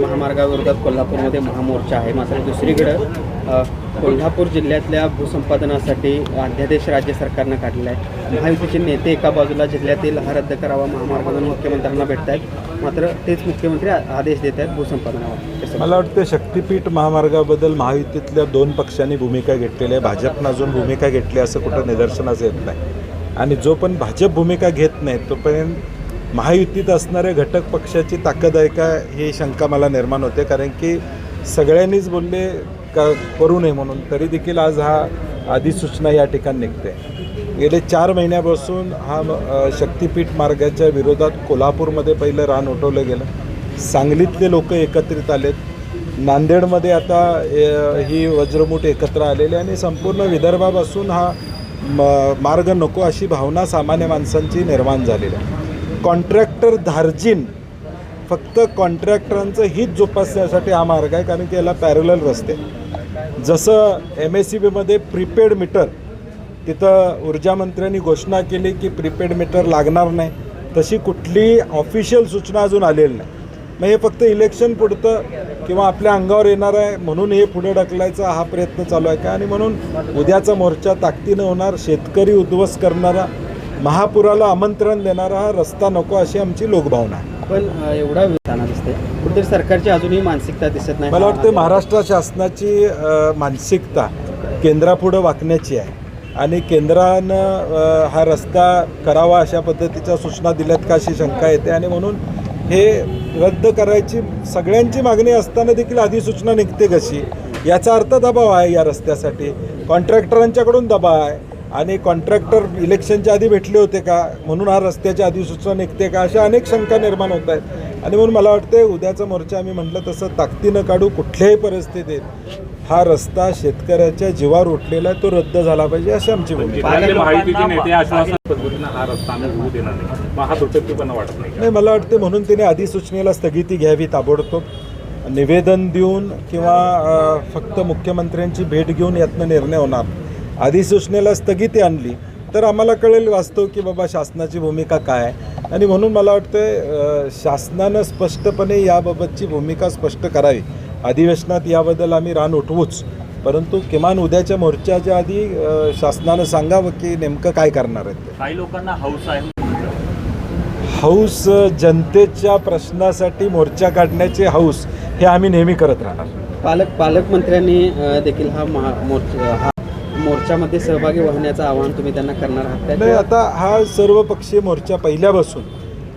महामार्गाविरोधात कोल्हापूरमध्ये महामोर्चा आहे. मात्र दुसरीकडं कोल्हापूर जिल्ह्यातल्या भूसंपादनासाठी अध्यादेश राज्य सरकारनं काढलेला आहे. महायुतीचे नेते एका बाजूला जिल्ह्यातील हा रद्द करावा महामार्गावरून मुख्यमंत्र्यांना भेटत आहेत मात्र तेच मुख्यमंत्री आदेश देत आहेत भूसंपादनावर मला वाटतं शक्तीपीठ महामार्गाबद्दल महायुतीतल्या दोन पक्षांनी भूमिका घेतलेली आहे भाजपनं अजून भूमिका घेतली असं कुठं निदर्शनास येत नाही. आणि जो पण भाजप भूमिका घेत नाही तोपर्यंत महायुतीत असणाऱ्या घटक पक्षाची ताकद आहे का? ही शंका मला निर्माण होते. कारण की सगळ्यांनीच बोलले का करू नये म्हणून. तरी देखील आज हा अधिसूचना या ठिकाणी निघते. गेले चार महिन्यापासून हा शक्तीपीठ मार्गाच्या विरोधात कोल्हापूरमध्ये पहिलं रान उठवलं गेलं. सांगलीतले लोक एकत्रित आलेत. नांदेडमध्ये आता ही वज्रमूठ एकत्र आलेली आणि संपूर्ण विदर्भापासून हा म- मार्ग नको अशी भावना सामान्य माणसांची निर्माण झालेली आहे. कॉन्ट्रॅक्टर धार्जिन फक्त कॉन्ट्रॅक्टरांचं हित जोपासण्यासाठी हा मार्ग आहे कारण की याला पॅरलल रस्ते. जसं एम एस सी बीमध्ये प्रीपेड मीटर तिथं ऊर्जा मंत्र्यांनी घोषणा केली की प्रीपेड मीटर लागणार नाही. तशी कुठली ऑफिशियल सूचना अजून आलेली नाही. मग हे फक्त इलेक्शन पुढतं किंवा आपल्या अंगावर येणार आहे म्हणून हे पुढे ढकलायचा हा प्रयत्न चालू आहे. का आणि म्हणून उद्याचा मोर्चा ताकदीनं होणार शेतकरी उद्ध्वस्त करणारा महापुराला आमंत्रण देणारा हा रस्ता नको अशी आमची लोकभावना आहे. पण एवढा विधाना दिसते कुठेतरी सरकारची अजूनही मानसिकता दिसत नाही. मला वाटतं महाराष्ट्र शासनाची मानसिकता केंद्रापुढं वाकण्याची आहे. आणि केंद्रानं हा रस्ता करावा अशा पद्धतीच्या सूचना दिल्यात का अशी शंका येते. आणि म्हणून हे रद्द करायची सगळ्यांची मागणी असताना देखील अधिसूचना निघते कशी? याचा अर्थ दबाव आहे या रस्त्यासाठी. कॉन्ट्रॅक्टरांच्याकडून दबाव आहे. आणि कॉन्ट्रॅक्टर इलेक्शनच्या आधी भेटले होते का? म्हणून हा रस्त्याची अधिसूचना निघते का? अशा अनेक शंका निर्माण होत आहेत. आणि म्हणून मला वाटते उद्याचा मोर्चा आम्ही म्हटलं तसं ताकदीनं काढू कुठल्याही परिस्थितीत. हा रस्ता शेतकऱ्याच्या जीवावर उठलेला आहे तो रद्द झाला पाहिजे अशी आमची हा नाही. मला वाटते म्हणून तिने अधिसूचनेला स्थगिती घ्यावी ताबडतोब. निवेदन देऊन किंवा फक्त मुख्यमंत्र्यांची भेट घेऊन यातनं निर्णय होणार. अधिसूचनेला स्थगिती आणली तर आम्हाला कळेल वास्तव की बाबा शासनाची भूमिका काय आहे. आणि म्हणून मला वाटतं शासनानं स्पष्टपणे याबाबतची भूमिका स्पष्ट करावी. अधिवेशनात याबद्दल आम्ही रान उठवूच परंतु किमान उद्याच्या मोर्चाच्या आधी शासनानं सांगावं की नेमकं काय करणार आहेत. काही लोकांना हौस आहे हौस जनतेच्या प्रश्नासाठी मोर्चा काढण्याचे हौस हे आम्ही नेहमी करत राहणार. पालक पालकमंत्र्यांनी देखील हा महा मोर्चा हा मोर्चामध्ये सहभागी होण्याचं आवाहन तुम्ही त्यांना करणार आहात नाही आता हा सर्व पक्षीय मोर्चा पहिल्यापासून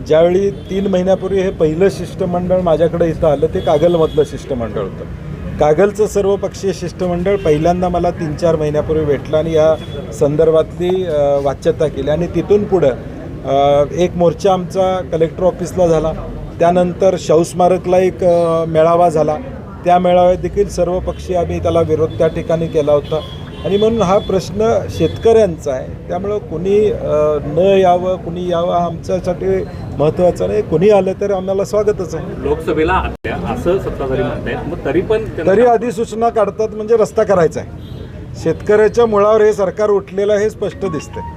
ज्यावेळी तीन महिन्यापूर्वी हे पहिलं शिष्टमंडळ माझ्याकडे इथं आलं ते कागलमधलं शिष्टमंडळ होतं. कागलचं सर्व पक्षीय शिष्टमंडळ पहिल्यांदा मला तीन चार महिन्यापूर्वी भेटलं आणि या संदर्भातली वाच्यता केली. आणि तिथून पुढं एक मोर्चा आमचा कलेक्टर ऑफिसला झाला. त्यानंतर शाहूस्मारकला एक मेळावा झाला. त्या मेळाव्यात देखील सर्व पक्षी आम्ही त्याला विरोध त्या ठिकाणी केला होता. आणि म्हणून हा प्रश्न शेतकऱ्यांचा आहे. त्यामुळं कुणी न यावं कुणी यावं हा आमच्यासाठी महत्त्वाचं नाही. कुणी आलं तर आम्हाला स्वागतच आहे. लोकसभेला असं सत्ताधारी म्हणतायत. मग तरी पण तरी अधिसूचना काढतात म्हणजे रस्ता करायचा आहे. शेतकऱ्याच्या मुळावर हे सरकार उठलेलं हे स्पष्ट दिसतंय.